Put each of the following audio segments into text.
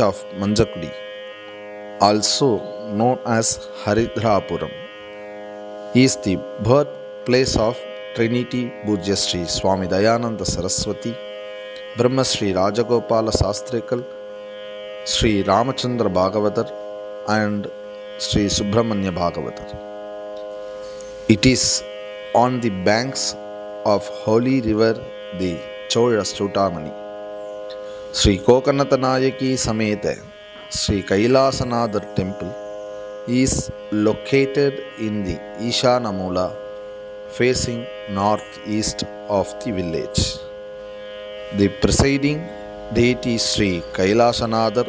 of Manjakudi, also known as Haridrapuram, is the birthplace of Trinity Pujya Sri Swami Dayananda Saraswati, Brahma Sri Rajagopala Sastrikal, Sri Ramachandra Bhagavatar and Sri Subrahmanya Bhagavatar. It is on the banks of holy river the Cholasthutamani Sri Kokanatha Nayaki Sametha Sri Kailasanathar temple is located in the ఈశానమూల facing north east of the village the presiding deity Sri Kailasanadar,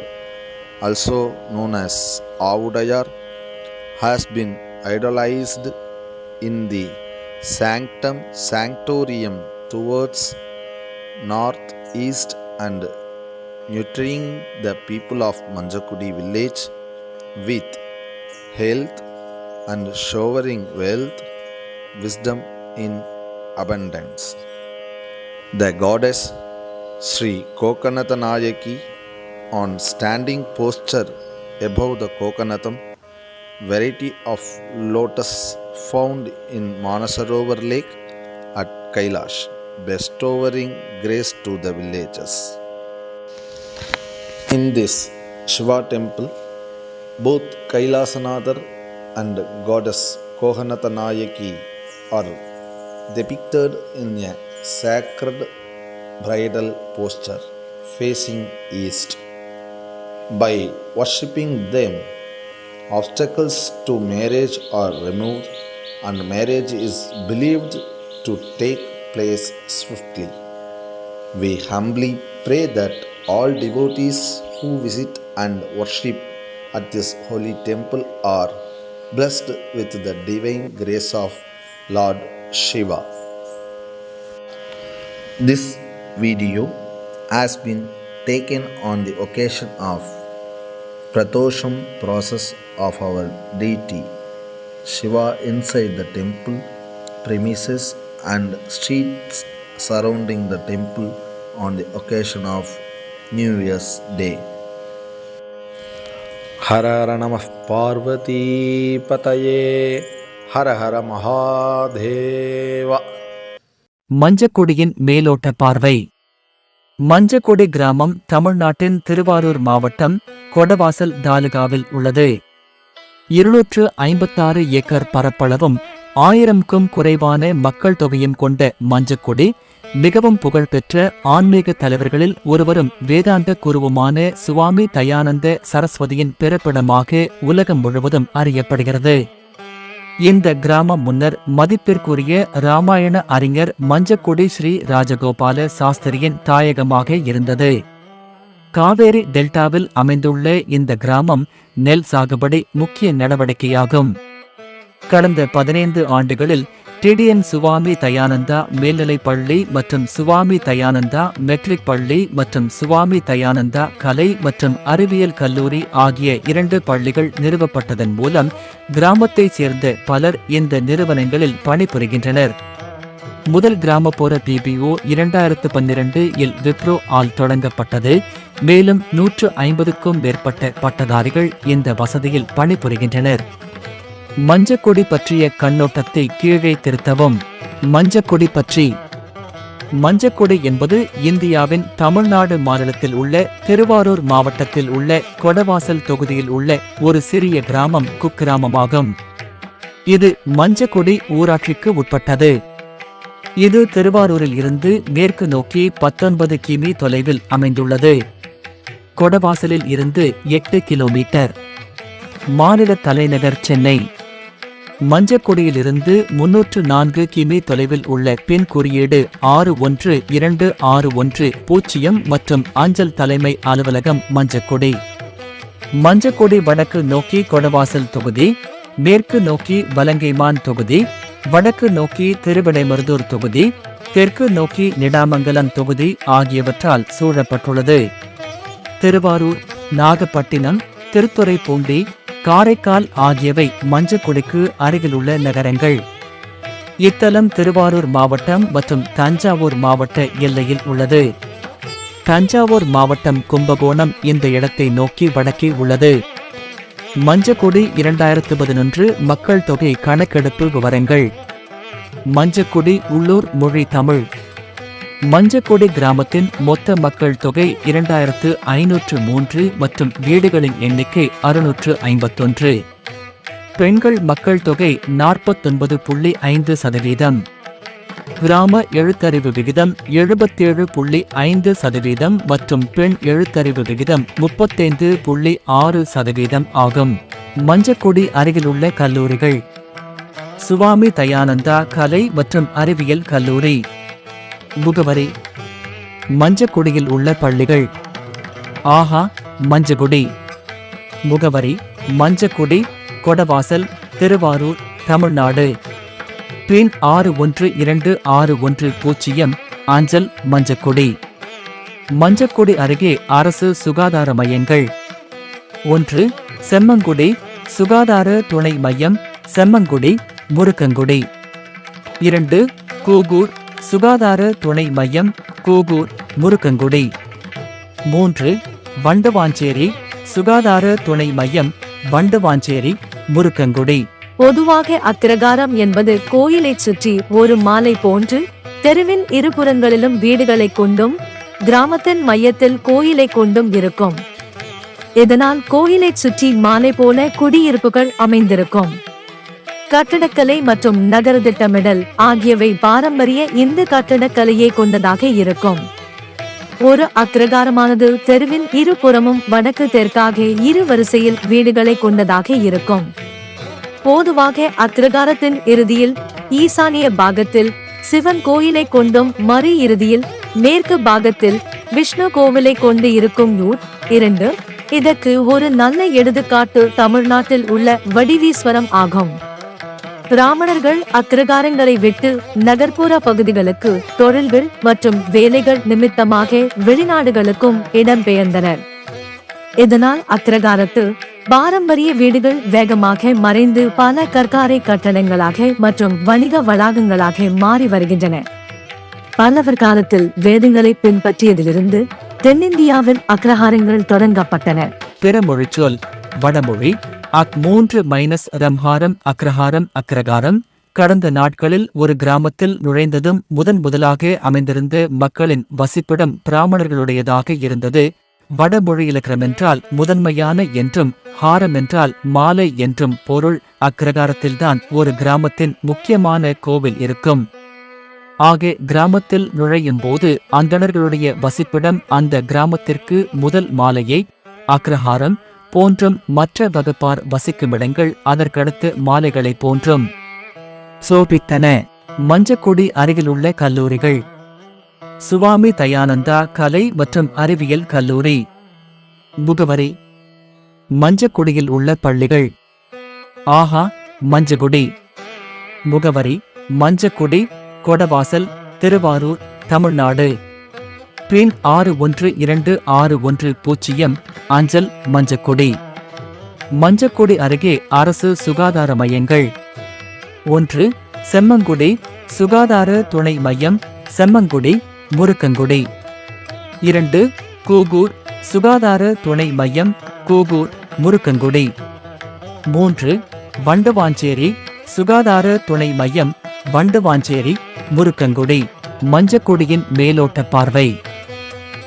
also known as Avudayar, has been idolized in the sanctum sanctorium towards northeast and nurturing the people of Manjakudi village with health and showering wealth, wisdom in abundance. The goddess Sri Kokanatanayaki on standing posture above the Kokanatam, variety of lotus found in Manasarovar lake at Kailash, bestowing grace to the villagers. In this Shiva temple, both Kailasanadar and goddess Kohanatanayaki are depicted in a sacred bridal posture facing east. By worshipping them, obstacles to marriage are removed and marriage is believed to take place swiftly. We humbly pray that all devotees who visit and worship at this holy temple are blessed with the divine grace of Lord Shiva. This video has been taken on the occasion of Pratosham process of our deity Shiva inside the temple premises and streets surrounding the temple on the occasion of New Year's Day. Har Har नमः पार्वतीपतये हर हर महादेव மஞ்சக்குடியின் மேலோட்ட பார்வை. மஞ்சக்குடி கிராமம் தமிழ்நாட்டின் திருவாரூர் மாவட்டம் கொடவாசல் தாலுகாவில் உள்ளது. இருநூற்று ஐம்பத்தாறு ஏக்கர் பரப்பளவும் ஆயிரம்க்கும் குறைவான மக்கள் தொகையும் கொண்ட மஞ்சக்குடி மிகவும் புகழ்பெற்ற ஆன்மீக தலைவர்களில் ஒருவரும் வேதாந்த குருவுமான சுவாமி தயானந்த சரஸ்வதியின் பிறப்பிடமாக உலகம் முழுவதும் அறியப்படுகிறது. இந்த கிராமம் முன்னர் மதிப்பிற்குரிய ராமாயண அறிஞர் மஞ்சக்குடி ஸ்ரீ ராஜகோபால சாஸ்திரியின் தாயகமாக இருந்தது. காவேரி டெல்டாவில் அமைந்துள்ள இந்த கிராமம் நெல் சாகுபடி முக்கிய நடவடிக்கையாகும். கடந்த பதினைந்து ஆண்டுகளில் டிடிஎன் சுவாமி தயானந்தா மேல்நிலைப் பள்ளி மற்றும் சுவாமி தயானந்தா மெட்ரிக் பள்ளி மற்றும் சுவாமி தயானந்தா கலை மற்றும் அறிவியல் கல்லூரி ஆகிய இரண்டு பள்ளிகள் நிறுவப்பட்டதன் மூலம் கிராமத்தைச் சேர்ந்த பலர் இந்த நிறுவனங்களில் பணிபுரிகின்றனர். முதல் கிராமப்புற பிபிஓ இரண்டாயிரத்து பன்னிரண்டு இல் விப்ரோ ஆல் தொடங்கப்பட்டது. மேலும் நூற்று ஐம்பதுக்கும் மேற்பட்ட பட்டதாரிகள் இந்த வசதியில் பணிபுரிகின்றனர். மஞ்சக்கொடி பற்றிய கண்ணோட்டத்தை கீழே திருத்தவும். மஞ்சக்கொடி பற்றி. மஞ்சக்கொடி என்பது இந்தியாவின் தமிழ்நாடு மாநிலத்தில் உள்ள திருவாரூர் மாவட்டத்தில் உள்ள கொடவாசல் தொகுதியில் உள்ள ஒரு சிறிய கிராமம் குக்கிராமமாகும். இது மஞ்சக்கொடி ஊராட்சிக்கு உட்பட்டது. இது திருவாரூரில் இருந்து மேற்கு நோக்கி பத்தொன்பது கிமி தொலைவில் அமைந்துள்ளது. கொடவாசலில் இருந்து எட்டு கிலோமீட்டர். மாநில தலைநகர் சென்னை. மஞ்சக்குடியிலிருந்து முன்னூற்று நான்கு கிமி தொலைவில் உள்ள பின் குறியீடு ஆறு ஒன்று இரண்டு ஆறு ஒன்று பூஜ்ஜியம் மற்றும் அஞ்சல் தலைமை அலுவலகம் மஞ்சக்குடி. மஞ்சக்குடி வடக்கு நோக்கி கொடவாசல் தொகுதி மேற்கு நோக்கி வலங்கைமான் தொகுதி வடக்கு நோக்கி திருவிடைமருதூர் தொகுதி தெற்கு நோக்கி நிடாமங்கலம் தொகுதி ஆகியவற்றால் சூழப்பட்டுள்ளது. திருவாரூர் நாகப்பட்டினம் திருத்துறைப்பூண்டி காரைக்கால் ஆகியவை மஞ்சக்குடிக்கு அருகிலுள்ள நகரங்கள். இத்தலம் திருவாரூர் மாவட்டம் மற்றும் தஞ்சாவூர் மாவட்ட எல்லையில் உள்ளது. தஞ்சாவூர் மாவட்டம் கும்பகோணம் இந்த இடத்தை நோக்கி வடக்கே உள்ளது. மஞ்சக்குடி இரண்டாயிரத்து பதினொன்று மக்கள் தொகை கணக்கெடுப்பு விவரங்கள். மஞ்சக்குடி உள்ளூர் மொழி தமிழ். மஞ்சக்குடி கிராமத்தின் மொத்த மக்கள் தொகை இரண்டாயிரத்து ஐநூற்று மூன்று மற்றும் வீடுகளின் எண்ணிக்கை அறுநூற்று ஐம்பத்தொன்று. பெண்கள் மக்கள் தொகை நாற்பத்தொன்பது புள்ளி ஐந்து சதவீதம். கிராம எழுத்தறிவு விகிதம் எழுபத்தேழு புள்ளி ஐந்து சதவீதம் மற்றும் பெண் எழுத்தறிவு விகிதம் முப்பத்தைந்து புள்ளி ஆறு சதவீதம் ஆகும். மஞ்சக்குடி அருகிலுள்ள கல்லூரிகள். சுவாமி தயானந்தா கலை மற்றும் அறிவியல் கல்லூரி. முகவரி மஞ்சக்குடியில் உள்ள பள்ளிகள். ஆஹா மஞ்சக்குடி. முகவரி மஞ்சக்குடி கொடவாசல் திருவாரூர் தமிழ்நாடு. பின் ஆறு ஒன்று இரண்டு ஆறு ஒன்று பூஜ்ஜியம் ஆஞ்சல் மஞ்சக்குடி. மஞ்சக்குடி அருகே அரசு சுகாதார மையங்கள். ஒன்று செம்மங்குடி சுகாதார துணை மையம் செம்மங்குடி முருக்கங்குடி இரண்டு கூகூர் சுகாதார துணை மையம் கூகூர் முருக்கங்குடி மூன்று வண்டுவாஞ்சேரி சுகாதார துணை மையம் வண்டுவாஞ்சேரி முருக்கங்குடி பொதுவாக அக்கிரகாரம் என்பது கோயிலைச் சுற்றி ஒரு மாலை போன்று தெருவின் இருபுறங்களிலும் வீடுகளை கொண்டும் கிராமத்தின் மையத்தில் கோயிலை கொண்டும் இருக்கும். இதனால் கோயிலை சுற்றி மாலை போல குடியிருப்புகள் அமைந்திருக்கும். கட்டடக்கலை மற்றும் நகர திட்டமிடல் ஆகியவை பாரம்பரிய இந்து கட்டடக்கலையை கொண்டதாக இருக்கும். ஒரு அக்ரகாரமானது தெருவின் இருபுறமும் வடக்கு தெற்காக இரு வரிசையில் வீடுகளை கொண்டதாக இருக்கும். பொதுவாக அக்ரகாரத்தின் இறுதியில் ஈசானிய பாகத்தில் சிவன் கோயிலை கொண்டும் மறு இறுதியில் மேற்கு பாகத்தில் விஷ்ணு கோவிலை கொண்டு இருக்கும் ஊர் இரண்டு. இதற்கு ஒரு நல்ல எடுத்துக்காட்டு தமிழ்நாட்டில் உள்ள வடிவீஸ்வரம் ஆகும். பிராமணர்கள் அக்கிரகாரங்களை விட்டு நகர்ப்புற பகுதிகளுக்கு தொழில்கள் மற்றும் வேலைகள் நிமித்தமாக வெளிநாடுகளுக்கும் இடம்பெயர்ந்தனர் இதனால் அக்கிரகாரத்து பாரம்பரிய வீடுகள் வேகமாக மறைந்து பல கற்காரை கட்டடங்களாக மற்றும் வணிக வளாகங்களாக மாறி வருகின்றன. பல்லவர் காலத்தில் வேதங்களை பின்பற்றியதிலிருந்து தென்னிந்தியாவில் அக்ரஹாரங்கள் தொடங்கப்பட்டன. பிற மொழிச்சொல் வடமொழி அக் மூன்று மைனஸ் ரம்ஹாரம் அக்ரஹாரம் அக்ரகாரம். கடந்த நாட்களில் ஒரு கிராமத்தில் நுழைந்ததும் முதன் முதலாக அமைந்திருந்த மக்களின் வசிப்பிடம் பிராமணர்களுடையதாக இருந்தது. வடமொழி இலக்கணம் என்றால் முதன்மையான என்றும் ஹாரம் என்றால் மாலை என்றும் பொருள். அக்கிரகாரத்தில்தான் ஒரு கிராமத்தின் முக்கியமான கோவில் இருக்கும். ஆக கிராமத்தில் நுழையும் போது அந்தணர்களுடைய வசிப்பிடம் அந்த கிராமத்திற்கு முதல் மாலையை அக்ரஹாரம் போன்றும் மற்ற வகுப்பார் வசிக்கும் இடங்கள் அதற்கடுத்து மாலைகளை போன்றும். சோபித்தன மஞ்சக்குடி அருகிலுள்ள கல்லூரிகள். சுவாமி தயானந்தா கலை மற்றும் அறிவியல் கல்லூரி. முகவரி மஞ்சக்குடியில் உள்ள பள்ளிகள். ஆஹா மஞ்சக்குடி. முகவரி மஞ்சக்குடி கொடவாசல் திருவாரூர் தமிழ்நாடு. பின் ஆறு ஒன்று இரண்டு ஆறு ஒன்று பூஜ்ஜியம் அஞ்சல் மஞ்சக்குடி. மஞ்சக்குடி அருகே அரசு சுகாதார மையங்கள். ஒன்று செம்மங்குடி சுகாதார துணை மையம் செம்மங்குடி முருக்கங்குடி. இரண்டு கூகூர் சுகாதார துணை மையம் கூகூர் முருக்கங்குடி. மூன்று வண்டுவாஞ்சேரி சுகாதார துணை மையம் வண்டுவாஞ்சேரி முருக்கங்குடி. மஞ்சக்குடியின் மேலோட்ட பார்வை.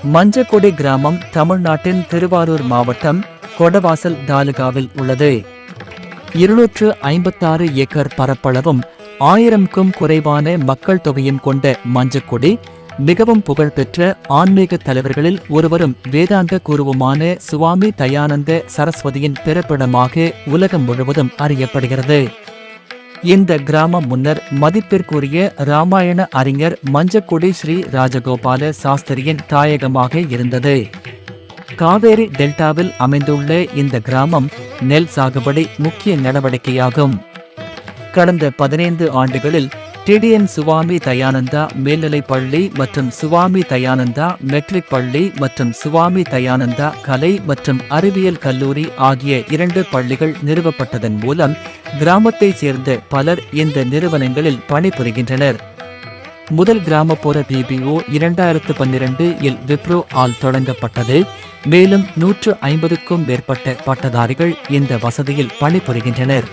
மஞ்சக்குடி கிராமம் தமிழ்நாட்டின் திருவாரூர் மாவட்டம் கொடவாசல் தாலுகாவில் உள்ளது. இருநூற்று ஐம்பத்தாறு ஏக்கர் பரப்பளவும் ஆயிரம்க்கும் குறைவான மக்கள் தொகையும் கொண்ட மஞ்சக்குடி மிகவும் புகழ்பெற்ற ஆன்மீக தலைவர்களில் ஒருவரும் வேதாந்த குருவுமான சுவாமி தயானந்த சரஸ்வதியின் பிறப்பிடமாக உலகம் முழுவதும் அறியப்படுகிறது. இந்த கிராமம் முன்னர் மதிப்பிற்குரிய ராமாயண அறிஞர் மஞ்சக்குடி ஸ்ரீ ராஜகோபால சாஸ்திரியின் தாயகமாக இருந்தது. காவேரி டெல்டாவில் அமைந்துள்ள இந்த கிராமம் நெல் சாகுபடி முக்கிய நடவடிக்கையாகும். கடந்த பதினைந்து ஆண்டுகளில் டிடிஎன் சுவாமி தயானந்தா மேல்நிலைப் பள்ளி மற்றும் சுவாமி தயானந்தா மெட்ரிக் பள்ளி மற்றும் சுவாமி தயானந்தா கலை மற்றும் அறிவியல் கல்லூரி ஆகிய இரண்டு பள்ளிகள் நிறுவப்பட்டதன் மூலம் கிராமத்தைச் சேர்ந்த பலர் இந்த நிறுவனங்களில் பணிபுரிகின்றனர். முதல் கிராமப்புற பிபிஓ இரண்டாயிரத்து பன்னிரண்டு இல் விப்ரோ ஆல் தொடங்கப்பட்டது. மேலும் நூற்று ஐம்பதுக்கும் மேற்பட்ட பட்டதாரிகள் இந்த வசதியில் பணிபுரிகின்றனர்.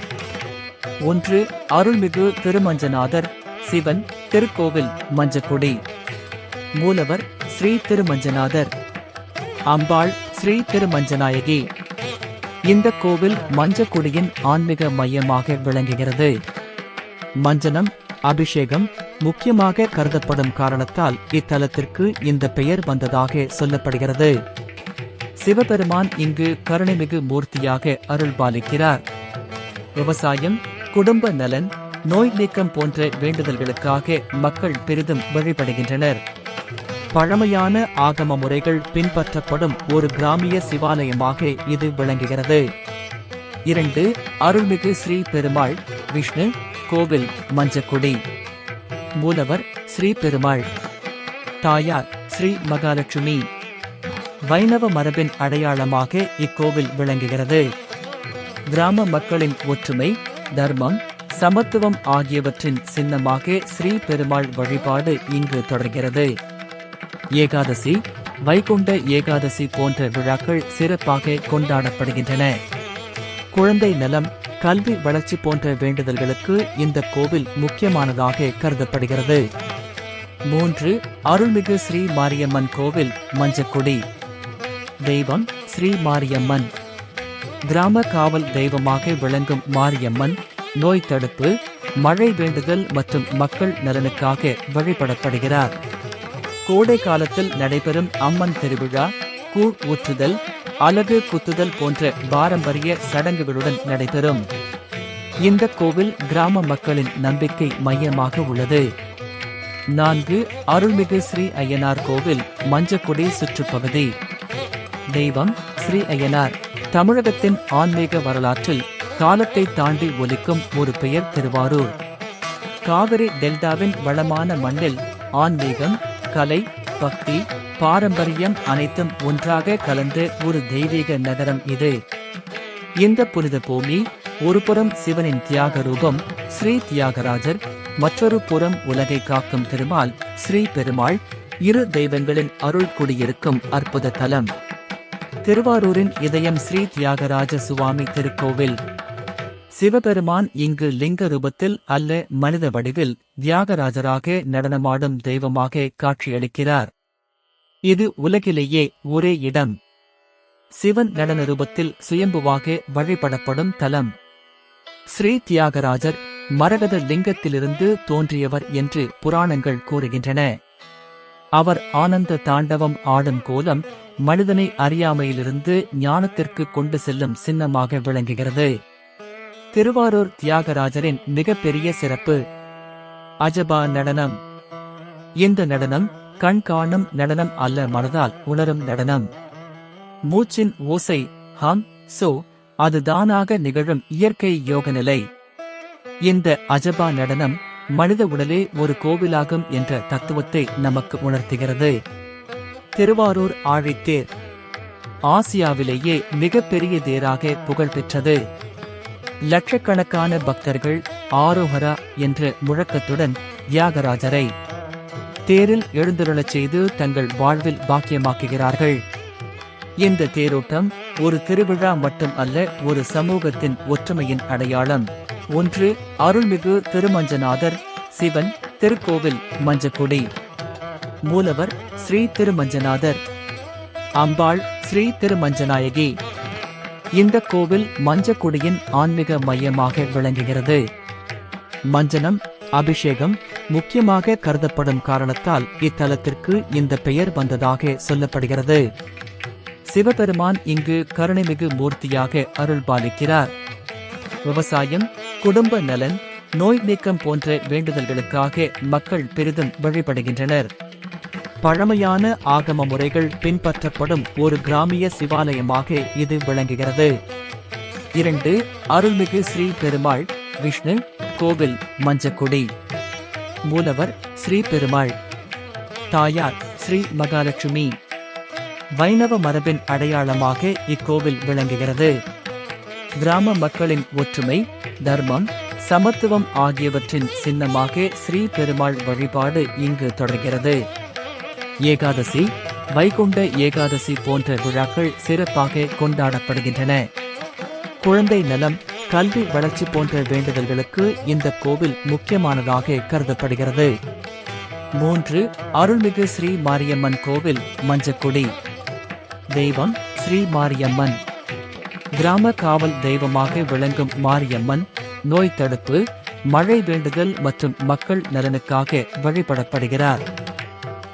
ஒன்று அருள்மிகு திருமஞ்சநாதர் சிவன் திருக்கோவில் மஞ்சக்குடி. மூலவர் ஸ்ரீ திருமஞ்சநாதர். அம்பாள் ஸ்ரீ திருமஞ்சநாயகி. இந்த கோவில் மஞ்சக்குடியின் ஆன்மீக மையமாக விளங்குகிறது. மஞ்சனம் அபிஷேகம் முக்கியமாக கருதப்படும் காரணத்தால் இத்தலத்திற்கு இந்த பெயர் வந்ததாக சொல்லப்படுகிறது. சிவபெருமான் இங்கு கருணைமிகு மூர்த்தியாக அருள்பாலிக்கிறார். விவசாயம் குடும்ப நலன் நோய் நீக்கம் போன்ற வேண்டுதல்களுக்காக மக்கள் பெரிதும் வழிபடுகின்றனர். பழமையான ஆகம முறைகள் பின்பற்றப்படும் ஒரு கிராமிய சிவாலயமாக இது விளங்குகிறது. இரண்டு அருள்மிகு ஸ்ரீ பெருமாள் விஷ்ணு கோவில் மஞ்சக்குடி. மூலவர் ஸ்ரீ பெருமாள். தாயார் ஸ்ரீ மகாலட்சுமி. வைணவ மரபின் அடையாளமாக இக்கோவில் விளங்குகிறது. கிராம மக்களின் ஒற்றுமை தர்மம் சமத்துவம் ஆகியவற்றின் சின்னமாக ஸ்ரீ பெருமாள் வழிபாடு இங்கு தொடர்கிறது. ஏகாதசி வைகுண்ட ஏகாதசி போன்ற விழாக்கள் சிறப்பாக கொண்டாடப்படுகின்றன. குழந்தை நலம் கல்வி வளர்ச்சி போன்ற வேண்டுதல்களுக்கு இந்த கோவில் முக்கியமானதாக கருதப்படுகிறது. மூன்று அருள்மிகு ஸ்ரீ மாரியம்மன் கோவில் மஞ்சக்குடி. தெய்வம் ஸ்ரீ மாரியம்மன். கிராம காவல் தெய்வமாக விளங்கும் மாரியம்மன் நோய் தடுப்பு மழை வேண்டுதல் மற்றும் மக்கள் நலனுக்காக வழிபடப்படுகிறார். கோடை காலத்தில் நடைபெறும் அம்மன் திருவிழா கூழ் ஊற்றுதல் அலகு குத்துதல் போன்ற பாரம்பரிய சடங்குகளுடன் நடைபெறும். இந்த கோவில் கிராம மக்களின் நம்பிக்கை மையமாக உள்ளது. நான்கு அருள்மிகு ஸ்ரீ ஐயனார் கோவில் மஞ்சக்குடி சுற்றுப்பகுதி. தெய்வம் ஸ்ரீ ஐயனார் தமிழகத்தின் ஆன்மீக வரலாற்றில் காலத்தை தாண்டி ஒலிக்கும் ஒரு பெயர் திருவாரூர். காவிரி டெல்டாவின் வளமான மண்ணில் ஆன்மீகம் கலை பக்தி பாரம்பரியம் அனைத்தும் ஒன்றாக கலந்து ஒரு தெய்வீக நகரம் இது. இந்த புனித பூமி ஒருபுறம் சிவனின் தியாக ரூபம் ஸ்ரீ தியாகராஜர் மற்றொரு புறம் உலகை காக்கும் திருமால் ஸ்ரீ பெருமாள் இரு தெய்வங்களின் அருள் குடியிருக்கும் அற்புத தலம். திருவாரூரின் இதயம் ஸ்ரீ தியாகராஜ சுவாமி திருக்கோவில். சிவபெருமான் இங்கு லிங்க ரூபத்தில் அல்ல மனித வடிவில் தியாகராஜராக நடனமாடும் தெய்வமாக காட்சியளிக்கிறார். இது உலகிலேயே ஒரே இடம். சிவன் நடன ரூபத்தில் சுயம்புவாக வழிபடப்படும் தலம். ஸ்ரீ தியாகராஜர் மரகத லிங்கத்திலிருந்து தோன்றியவர் என்று புராணங்கள் கூறுகின்றன. அவர் ஆனந்த தாண்டவம் ஆடும் கோலம் மனிதனை அறியாமையிலிருந்து ஞானத்திற்கு கொண்டு செல்லும் சின்னமாக விளங்குகிறது. திருவாரூர் தியாகராஜரின் மிகப்பெரிய சிறப்பு அஜபா நடனம். இந்த நடனம் கண் காணும் நடனம் அல்ல மனதால் உணரும் நடனம். மூச்சின் ஓசை ஹம் சோ அது தானாக நிகழும் இயற்கை யோக நிலை இந்த அஜபா நடனம் மனித உடலே ஒரு கோவிலாகும் என்ற தத்துவத்தை நமக்கு உணர்த்துகிறது. திருவாரூர் ஆழித்தேர் ஆசியாவிலேயே மிகப்பெரிய தேராக புகழ்பெற்றது. லட்சக்கணக்கான பக்தர்கள் ஆரோஹரா என்ற முழக்கத்துடன் தியாகராஜரை தேரில் எழுந்தருளச் செய்து தங்கள் வாழ்வில் பாக்கியமாக்குகிறார்கள். இந்த தேரோட்டம் ஒரு திருவிழா மட்டும் அல்ல ஒரு சமூகத்தின் ஒற்றுமையின் அடையாளம். ஒன்று அருள்மிகு திருமஞ்சநாதர் சிவன் திருக்கோவில் மஞ்சக்குடி. மூலவர் ஸ்ரீ திருமஞ்சநாதர். அம்பாள் ஸ்ரீ திருமஞ்சநாயகி. இந்த கோவில் மஞ்சக்குடியின் ஆன்மீக மையமாக விளங்குகிறது. மஞ்சனம் அபிஷேகம் முக்கியமாக கருதப்படும் காரணத்தால் இத்தலத்திற்கு இந்த பெயர் வந்ததாக சொல்லப்படுகிறது. சிவபெருமான் இங்கு கருணைமிகு மூர்த்தியாக அருள்பாலிக்கிறார். விவசாயம் குடும்ப நலன் நோய் நீக்கம் போன்ற வேண்டுதல்களுக்காக மக்கள் பெரிதும் வழிபடுகின்றனர். பழமையான ஆகம முறைகள் பின்பற்றப்படும் ஒரு கிராமிய சிவாலயமாக இது விளங்குகிறது. இரண்டு அருள்மிகு ஸ்ரீ பெருமாள் விஷ்ணு கோவில் மஞ்சக்குடி. மூலவர் ஸ்ரீ பெருமாள் தாயார் ஸ்ரீ மகாலட்சுமி. வைணவ மரபின் அடையாளமாக இக்கோவில் விளங்குகிறது. கிராம மக்களின் ஒற்றுமை தர்மம் சமத்துவம் ஆகியவற்றின் சின்னமாக ஸ்ரீ பெருமாள் வழிபாடு இங்கு தொடர்கிறது. ஏகாதசி வைகுண்ட ஏகாதசி போன்ற விழாக்கள் சிறப்பாக கொண்டாடப்படுகின்றன. குழந்தை நலம் கல்வி வளர்ச்சி போன்ற வேண்டுதல்களுக்கு இந்த கோவில் முக்கியமானதாக கருதப்படுகிறது. மூன்று அருள்மிகு ஸ்ரீ மாரியம்மன் கோவில் மஞ்சக்குடி. தெய்வம் ஸ்ரீ மாரியம்மன். கிராம காவல் தெய்வமாக விளங்கும் மாரியம்மன் நோய் தடுப்பு மழை வேண்டுதல் மற்றும் மக்கள் நலனுக்காக வழிபடப்படுகிறார்.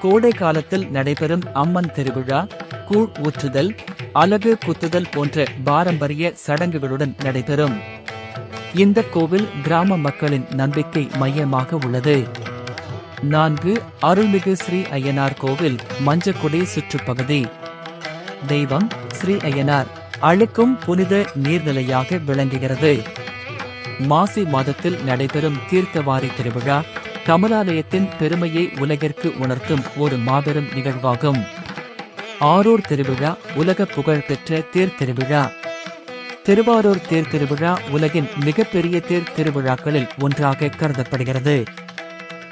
கோடை காலத்தில் நடைபெறும் அம்மன் திருவிழா கூழ் ஊற்றுதல் அலகு குத்துதல் போன்ற பாரம்பரிய சடங்குகளுடன் நடைபெறும். இந்த கோவில் கிராம மக்களின் நம்பிக்கை மையமாக உள்ளது. நான்கு அருள்மிகு ஸ்ரீ ஐயனார் கோவில் மஞ்சக்குடி சுற்றுப்பகுதி. தெய்வம் ஸ்ரீ ஐயனார் அழுக்கும் புனித நீர்நிலையாக விளங்குகிறது. மாசி மாதத்தில் நடைபெறும் தீர்த்தவாரி திருவிழா கமலாலயத்தின் பெருமையை உலகிற்கு உணர்த்தும் ஒரு மாபெரும் நிகழ்வாகும். ஆரூர் திருவிழா உலக புகழ் பெற்ற தேர் திருவிழா. திருவாரூர் தேர் திருவிழா உலகின் மிகப்பெரிய தேர் திருவிழாக்களில் ஒன்றாக கருதப்படுகிறது.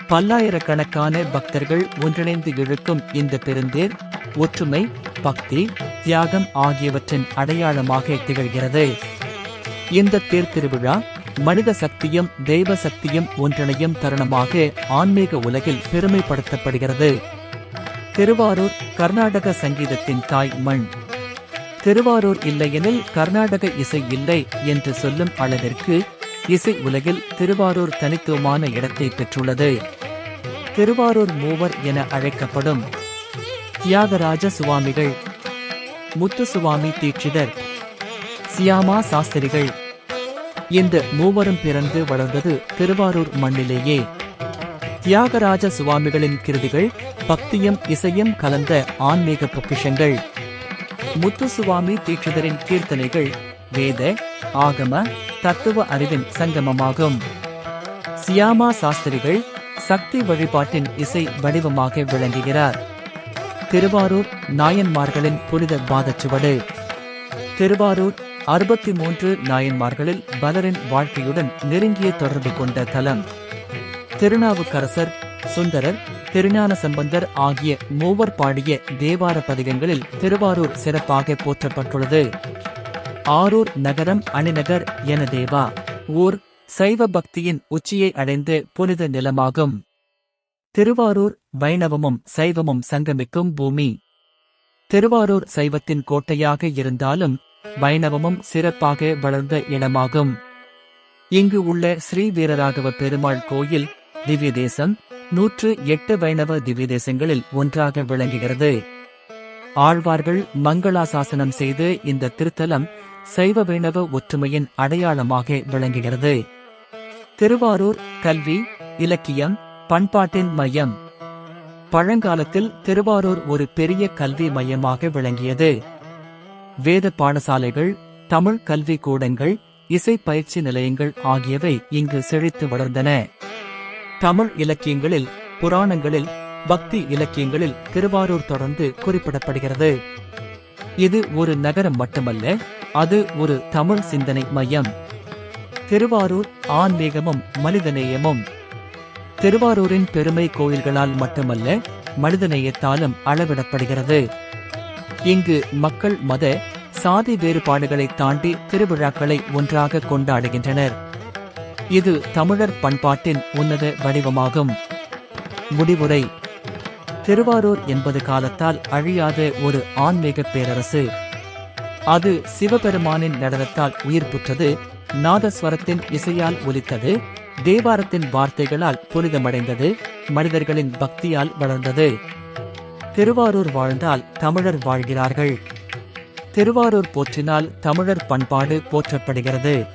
பல்லாயிரக்கணக்கான பக்தர்கள் ஒன்றிணைந்து இழுக்கும் இந்த பெருந்தேர் ஒற்றுமை பக்தி தியாகம் ஆகியவற்றின் அடையாளமாக திகழ்கிறது. இந்த தேர் திருவிழா மனித சக்தியும் தெய்வ சக்தியும் ஒன்றிணையும் தருணமாக ஆன்மீக உலகில் பெருமைப்படுத்தப்படுகிறது. திருவாரூர் கர்நாடக சங்கீதத்தின் தாய் மண். திருவாரூர் இல்லையெனில் கர்நாடக இசை இல்லை என்று சொல்லும் அளவிற்கு இசை உலகில் திருவாரூர் தனித்துவமான இடத்தை பெற்றுள்ளது. திருவாரூர் மூவர் என அழைக்கப்படும் தியாகராஜ சுவாமிகள் முத்துசுவாமி தீட்சிதர். சியாமா சாஸ்திரிகள். இந்த மூவரும் பிறந்து வளர்ந்தது திருவாரூர் மண்ணிலேயே. தியாகராஜ சுவாமிகளின் கிருதிகள் பக்தியும் இசையும் கலந்த ஆன்மீக பொக்கிஷங்கள். முத்துசுவாமி தீட்சிதரின் கீர்த்தனைகள் வேத ஆகம தத்துவ அறிவின் சங்கமமாகும். சியாமா சாஸ்திரிகள் சக்தி வழிபாட்டின் இசை வடிவமாக விளங்குகிறார். திருவாரூர் நாயன்மார்களின் புனித பாதச்சுவடு. திருவாரூர் அறுபத்தி மூன்று நாயன்மார்களில் பலரின் வாழ்க்கையுடன் நெருங்கிய தொடர்பு கொண்ட தலம். திருநாவுக்கரசர் சுந்தரர் திருஞான சம்பந்தர் ஆகிய மூவர் பாடிய தேவார பதிகங்களில் திருவாரூர் சிறப்பாக போற்றப்பட்டுள்ளது. ஆரூர் நகரம் அணிநகர் என தேவா ஊர் சைவ பக்தியின் உச்சியை அடைந்து புனித நிலமாகும். திருவாரூர் வைணவமும் சைவமும் சங்கமிக்கும் பூமி. திருவாரூர் சைவத்தின் கோட்டையாக இருந்தாலும் வைணவமும் சிறப்பாக வளர்ந்த இடமாகும். இங்கு உள்ள ஸ்ரீ வீரராகவ பெருமாள் கோயில் திவ்ய தேசம் நூற்று எட்டு வைணவ திவ்ய தேசங்களில் ஒன்றாக விளங்குகிறது. ஆழ்வார்கள் மங்களாசாசனம் செய்து இந்த திருத்தலம் சைவ வைணவ ஒற்றுமையின் அடையாளமாக விளங்குகிறது. திருவாரூர் கல்வி இலக்கியம் பண்பாட்டின் மையம். பழங்காலத்தில் திருவாரூர் ஒரு பெரிய கல்வி மையமாக விளங்கியது. வேத பாடசாலைகள் தமிழ் கல்வி கூடங்கள் இசை பயிற்சி நிலையங்கள் ஆகியவை இங்கு செழித்து வளர்ந்தன. தமிழ் இலக்கியங்களில் புராணங்களில் பக்தி இலக்கியங்களில் திருவாரூர் தொடர்ந்து குறிப்பிடப்படுகிறது. இது ஒரு நகரம் மட்டுமல்ல அது ஒரு தமிழ் சிந்தனை மையம். திருவாரூர் ஆன்மீகமும் மனிதநேயமும் திருவாரூரின் பெருமை கோயில்களால் மட்டுமல்ல மனிதநேயத்தாலும் அளவிடப்படுகிறது. இங்கு மக்கள் மத சாதி வேறுபாடுகளை தாண்டி திருவிழாக்களை ஒன்றாக கொண்டாடுகின்றனர். இது தமிழர் பண்பாட்டின் உன்னத வடிவமாகும். முடிவுரை. திருவாரூர் என்பது காலத்தால் அழியாத ஒரு ஆன்மீக பேரரசு. அது சிவபெருமானின் நடனத்தால் உயிர் புற்றது நாதஸ்வரத்தின் இசையால் ஒலித்தது தேவாரத்தின் வார்த்தைகளால் புனிதமடைந்தது மனிதர்களின் பக்தியால் வளர்ந்தது. திருவாரூர் வாழ்ந்தால் தமிழர் வாழ்கிறார்கள். திருவாரூர் போற்றினால் தமிழர் பண்பாடு போற்றப்படுகிறது.